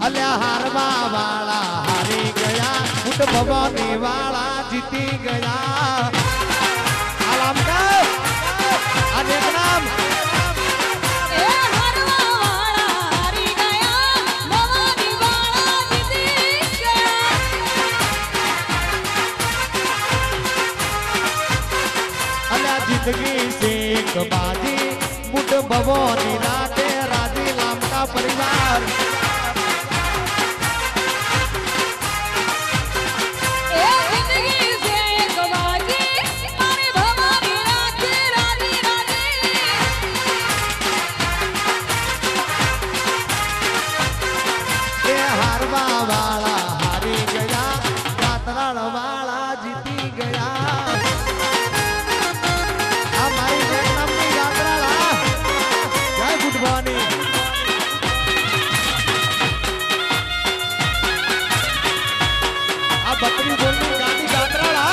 અલ્યા હારવા વાળા હારી ગયા ઉઠ ભવાની વાળા જીતી ગયા. આલામ એક નામ જિંદગી શેખ બાજી ઊંટ ભવાની રાતે રાજી લામકા પરિવાર. હારવા વાળા હારી ગયા કાતરાળ વાળા જીતી ગયા. આ મારી જગદંબની કાતરાળા જય ગુડ મોર્નિંગ આ બકરી બોલની Gandhi કાતરાળા.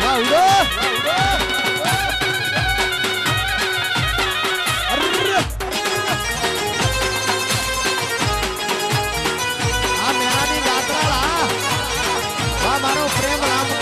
Wow, wow. Camarão Frema na